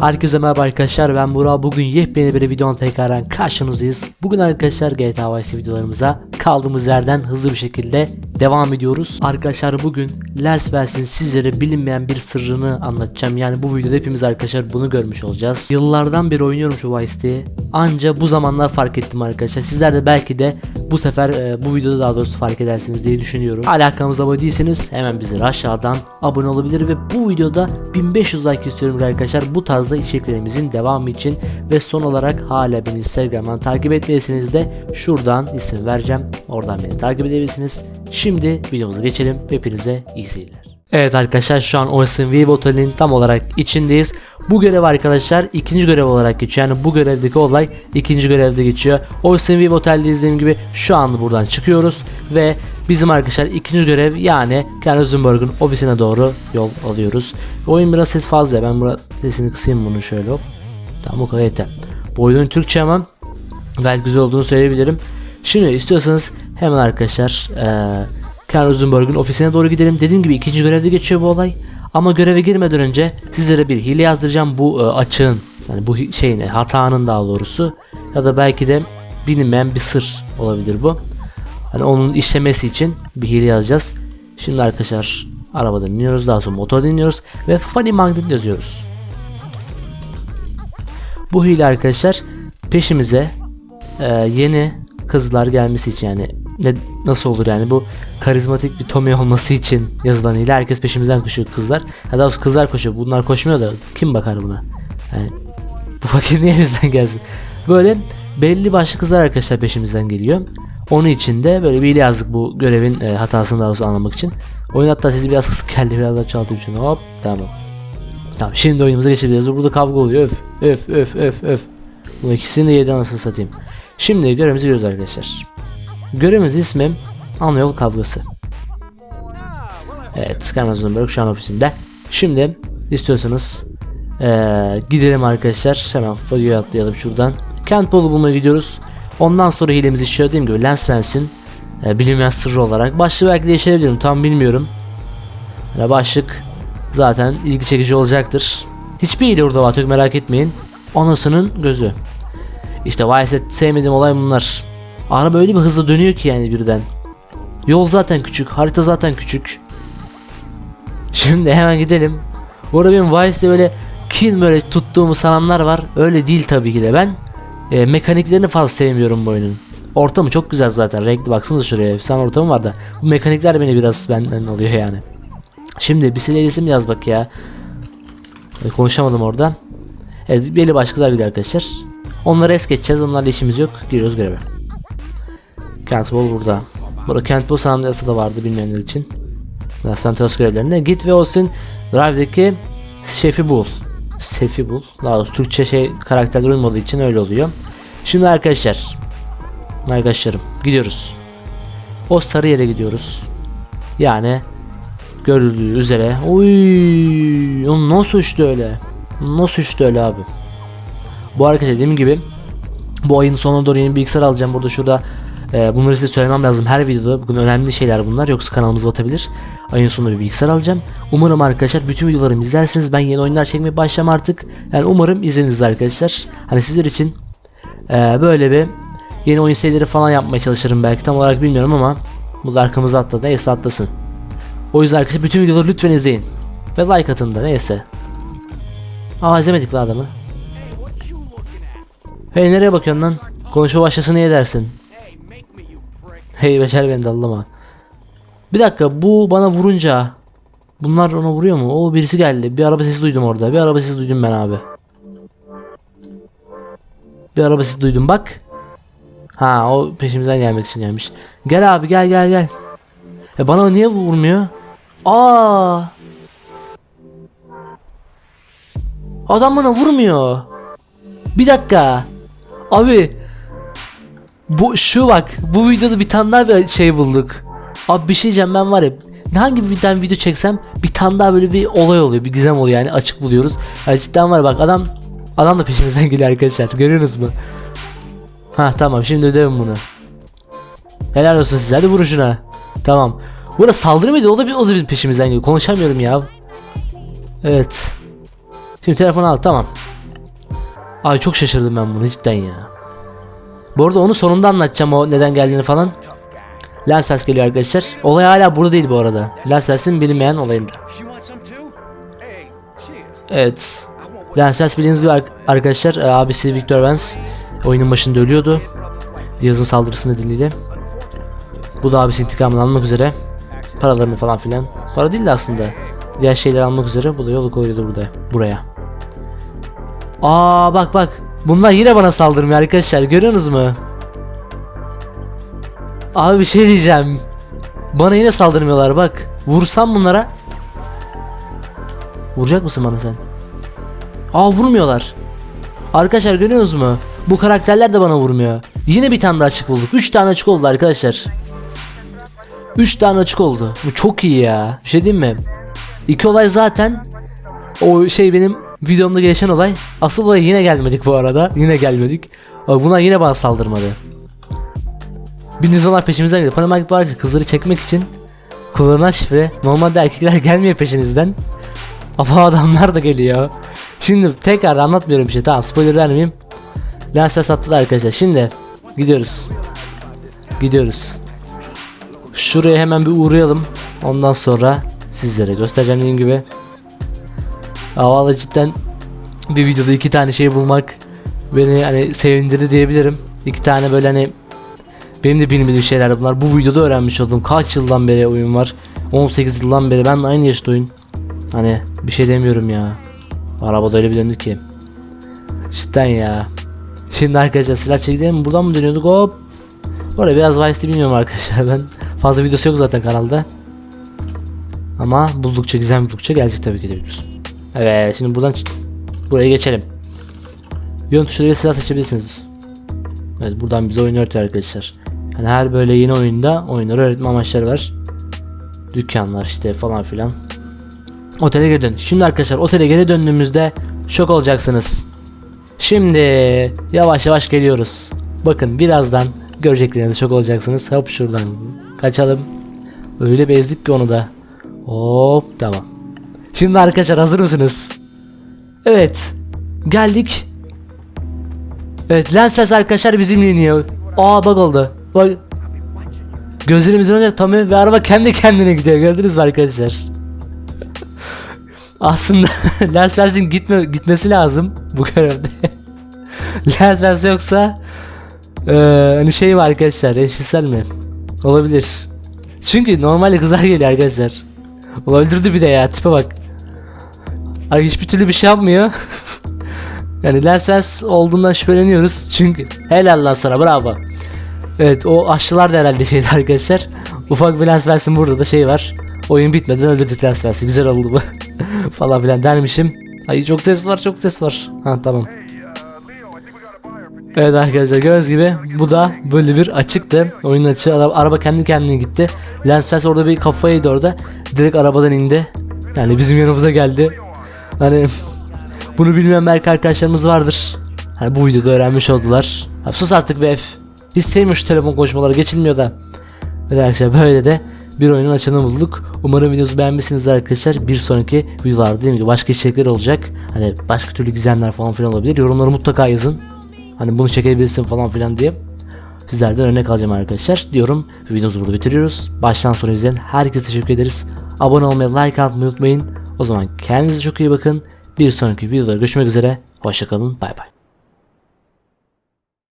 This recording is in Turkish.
Herkese merhaba arkadaşlar ben Burak bugün yepyeni bir videonun tekrardan karşınızdayız. Bugün arkadaşlar GTA Vice videolarımıza kaldığımız yerden hızlı bir şekilde devam ediyoruz. Arkadaşlar bugün Last Vers'in sizlere bilinmeyen bir sırrını anlatacağım. Yani bu videoda hepimiz arkadaşlar bunu görmüş olacağız. Yıllardan beri oynuyorum şu Vice'yi. Anca bu zamanlar fark ettim arkadaşlar. Sizler de belki de bu sefer e, bu videoda daha doğrusu fark edersiniz diye düşünüyorum. Hala kanalımıza abone değilseniz hemen bizi aşağıdan abone olabilir ve bu videoda 1500 like istiyorum arkadaşlar. Bu tarzda içeriklerimizin devamı için ve son olarak hala beni Instagram'dan takip etmeyseniz de şuradan isim vereceğim. Oradan beni takip edebilirsiniz. Şimdi videomuza geçelim. Hepinize iyi seyirler. Evet arkadaşlar şu an Ocean View Otel'in tam olarak içindeyiz. Bu görev arkadaşlar ikinci görev olarak geçiyor. Yani bu görevdeki olay ikinci görevde geçiyor. Ocean View Otel'de izlediğim gibi şu an buradan çıkıyoruz ve bizim arkadaşlar ikinci görev yani Ken Rosenberg'ın ofisine doğru yol alıyoruz. Oyun biraz ses fazla. Ben biraz sesini kısayım bunu şöyle hop. Tamam o kadar yeter. Bu oyunun Türkçe ama gayet güzel olduğunu söyleyebilirim. Şimdi istiyorsanız hemen arkadaşlar eee Ken Rosenberg'in ofisine doğru gidelim. Dediğim gibi ikinci görevde geçiyor bu olay. Ama göreve girmeden önce sizlere bir hile yazdıracağım bu e, açığın yani bu şeyin hatanın daha doğrusu ya da belki de bilinmeyen bir sır olabilir bu. Hani onun işlemesi için bir hile yazacağız. Şimdi arkadaşlar arabadan iniyoruz daha sonra motordan iniyoruz ve Funny Magnet yazıyoruz. Bu hile arkadaşlar peşimize e, yeni kızlar gelmesi için yani ne, nasıl olur yani bu karizmatik bir Tommy olması için yazılan hile herkes peşimizden koşuyor kızlar. Ha daha doğrusu kızlar koşuyor bunlar koşmuyor da kim bakar buna? Yani, bu fakir niye bizden gelsin? Böyle belli başlı kızlar arkadaşlar peşimizden geliyor. Onun için de böyle bir yazdık bu görevin e, hatasını daha doğrusu anlamak için. Oyun hatta sesi biraz kısık geldi biraz daha çaltayım şunu hop tamam. Tamam şimdi oyunumuza geçebiliriz. Burada kavga oluyor öf öf öf öf öf. Bu ikisini de yedi anasını satayım. Şimdi görevimizi görüyoruz arkadaşlar. Görevimiz ismi Ana yol kavgası. Evet Skyrim Rosenberg şu an ofisinde. Şimdi istiyorsanız eee, gidelim arkadaşlar. Hemen videoya atlayalım şuradan. Kent Bolu bulmaya gidiyoruz. Ondan sonra hilemizi işliyor dediğim gibi Lance Vance'in e, bilinmeyen sırrı olarak. Başlığı belki değiştirebilirim tam bilmiyorum. Yani başlık zaten ilgi çekici olacaktır. Hiçbir hile orada var yok merak etmeyin. Anasının gözü. İşte Vice'de sevmediğim olay bunlar. Araba öyle bir hızlı dönüyor ki yani birden. Yol zaten küçük, harita zaten küçük. Şimdi hemen gidelim. Bu arada benim Vice'de böyle kin böyle tuttuğumu sananlar var. Öyle değil tabii ki de ben. e, mekaniklerini fazla sevmiyorum bu oyunun. Ortamı çok güzel zaten. Renkli baksanıza şuraya. Efsane ortamı var da. Bu mekanikler beni biraz benden alıyor yani. Şimdi bir silah isim yaz bak ya. E, konuşamadım orada. Evet belli başka gidiyor arkadaşlar. Onları es geçeceğiz. Onlarla işimiz yok. Giriyoruz göreve. Kentbol burada. Burada Kentbol sanatçısı da vardı bilmeyenler için. Biraz Santos görevlerinde. Git ve olsun Drive'deki şefi bul. Sefi bul. Daha doğrusu Türkçe şey karakterler uymadığı için öyle oluyor. Şimdi arkadaşlar. Arkadaşlarım gidiyoruz. O sarı yere gidiyoruz. Yani görüldüğü üzere. Oy, o nasıl uçtu öyle? Nasıl uçtu öyle abi? Bu arkadaşlar dediğim gibi bu ayın sonuna doğru yeni bilgisayar alacağım. Burada şurada e, bunları size söylemem lazım her videoda. Bugün önemli şeyler bunlar yoksa kanalımız batabilir. Ayın sonunda bir bilgisayar alacağım. Umarım arkadaşlar bütün videolarımı izlersiniz. Ben yeni oyunlar çekmeye başlayacağım artık. Yani umarım izleniz arkadaşlar. Hani sizler için e, böyle bir yeni oyun serileri falan yapmaya çalışırım belki tam olarak bilmiyorum ama bu da arkamıza atladı. Neyse atlasın. O yüzden arkadaşlar bütün videoları lütfen izleyin. Ve like atın da neyse. Aa izlemedik lan adamı. Hey nereye bakıyorsun lan? Konuşma başlasın niye dersin? Hey becer beni dallama. Bir dakika bu bana vurunca Bunlar ona vuruyor mu? O birisi geldi. Bir araba sesi duydum orada. Bir araba sesi duydum ben abi. Bir araba sesi duydum bak. Ha o peşimizden gelmek için gelmiş. Gel abi gel gel gel. E bana niye vurmuyor? Aa! Adam bana vurmuyor. Bir dakika. Abi bu şu bak bu videoda bir tane daha bir şey bulduk. Abi bir şey diyeceğim ben var ya hangi bir tane video çeksem bir tane daha böyle bir olay oluyor bir gizem oluyor yani açık buluyoruz. Yani cidden var bak adam adam da peşimizden geliyor arkadaşlar görüyorsunuz mu? Ha tamam şimdi ödevim bunu. Helal olsun size hadi vurun şuna. Tamam. Burada saldırı mıydı o da, bir, o da bizim peşimizden geliyor konuşamıyorum ya. Evet. Şimdi telefonu al tamam. Ay çok şaşırdım ben bunu cidden ya. Bu arada onu sonunda anlatacağım o neden geldiğini falan. Lansfest geliyor arkadaşlar. Olay hala burada değil bu arada. Lansfest'in bilinmeyen olayında. Evet. Lansfest bildiğiniz gibi ar- arkadaşlar e, abisi Victor Vance oyunun başında ölüyordu. Diaz'ın saldırısı nedeniyle. Bu da abisi intikamını almak üzere. Paralarını falan filan. Para değil de aslında. Diğer şeyleri almak üzere. Bu da yolu koyuyordu burada. Buraya. Aa bak bak. Bunlar yine bana saldırmıyor arkadaşlar. Görüyorsunuz mu? Abi bir şey diyeceğim. Bana yine saldırmıyorlar bak. Vursam bunlara. Vuracak mısın bana sen? Aa vurmuyorlar. Arkadaşlar görüyorsunuz mu? Bu karakterler de bana vurmuyor. Yine bir tane daha açık bulduk. 3 tane açık oldu arkadaşlar. 3 tane açık oldu. Bu çok iyi ya. Bir şey diyeyim mi? İki olay zaten o şey benim videomda geçen olay. Asıl olay yine gelmedik bu arada. Yine gelmedik. Bunlar yine bana saldırmadı. Bildiğiniz onlar peşimizden geliyor. Fanamak var ki kızları çekmek için kullanılan şifre. Normalde erkekler gelmiyor peşinizden. Ama adamlar da geliyor. Şimdi tekrar anlatmıyorum bir şey. Tamam spoiler vermeyeyim. Lensler sattılar arkadaşlar. Şimdi gidiyoruz. Gidiyoruz. Şuraya hemen bir uğrayalım. Ondan sonra sizlere göstereceğim dediğim gibi. Valla cidden bir videoda iki tane şey bulmak beni hani sevindirdi diyebilirim. İki tane böyle hani benim de bilmediğim şeyler bunlar. Bu videoda öğrenmiş oldum. Kaç yıldan beri oyun var? 18 yıldan beri ben de aynı yaşta oyun. Hani bir şey demiyorum ya. Arabada öyle bir döndü ki. Cidden ya. Şimdi arkadaşlar silah çekelim. Buradan mı dönüyorduk? Hop. Oraya biraz Vice'de bilmiyorum arkadaşlar ben. Fazla videosu yok zaten kanalda. Ama buldukça gizem buldukça gelecek tabii ki de biliyorsun. Evet şimdi buradan buraya geçelim. Yön tuşlarıyla silah seçebilirsiniz. Evet buradan bize oyun öğretiyor arkadaşlar. Yani her böyle yeni oyunda oyunları öğretme amaçları var. Dükkanlar işte falan filan. Otele geri dön. Şimdi arkadaşlar otele geri döndüğümüzde şok olacaksınız. Şimdi yavaş yavaş geliyoruz. Bakın birazdan görecekleriniz şok olacaksınız. Hop şuradan kaçalım. Öyle bezdik ki onu da. Hop tamam. Şimdi arkadaşlar hazır mısınız? Evet. Geldik. Evet Lensfest arkadaşlar bizimle iniyor. Aa bak oldu. Bak. Gözlerimizin önünde tam ve araba kendi kendine gidiyor. Gördünüz mü arkadaşlar? Aslında Lensfest'in gitme gitmesi lazım bu görevde. Lensfest yoksa eee, hani şey mi arkadaşlar eşcinsel mi? Olabilir. Çünkü normalde kızlar geliyor arkadaşlar. O öldürdü bir de ya tipe bak. Ay hiçbir türlü bir şey yapmıyor. yani Lensfest olduğundan şüpheleniyoruz. Çünkü helal lan sana bravo. Evet o aşçılar da herhalde şeydi arkadaşlar. Ufak bir Lensfest'in burada da şey var. Oyun bitmeden öldürdük Lensfest'i. Güzel oldu bu. Falan filan dermişim. Ay çok ses var çok ses var. Ha tamam. Evet arkadaşlar gördüğünüz gibi bu da böyle bir açıktı. Oyun açığı araba, kendi kendine gitti. Lensfest orada bir kafayı yedi orada. Direkt arabadan indi. Yani bizim yanımıza geldi. Hani bunu bilmeyen belki arkadaşlarımız vardır. Hani bu videoda öğrenmiş oldular. Ha, sus artık be F. Hiç sevmiyorum şu telefon konuşmaları geçilmiyor da. Evet arkadaşlar böyle de bir oyunun açılımı bulduk. Umarım videosu beğenmişsinizdir arkadaşlar. Bir sonraki videolarda dediğim gibi başka içerikler olacak. Hani başka türlü gizemler falan filan olabilir. Yorumları mutlaka yazın. Hani bunu çekebilirsin falan filan diye. Sizlerden örnek alacağım arkadaşlar diyorum. Videomuzu burada bitiriyoruz. Baştan sona izleyen herkese teşekkür ederiz. Abone olmayı, like atmayı unutmayın. O zaman kendinize çok iyi bakın. Bir sonraki videoda görüşmek üzere. Hoşçakalın. Bay bay.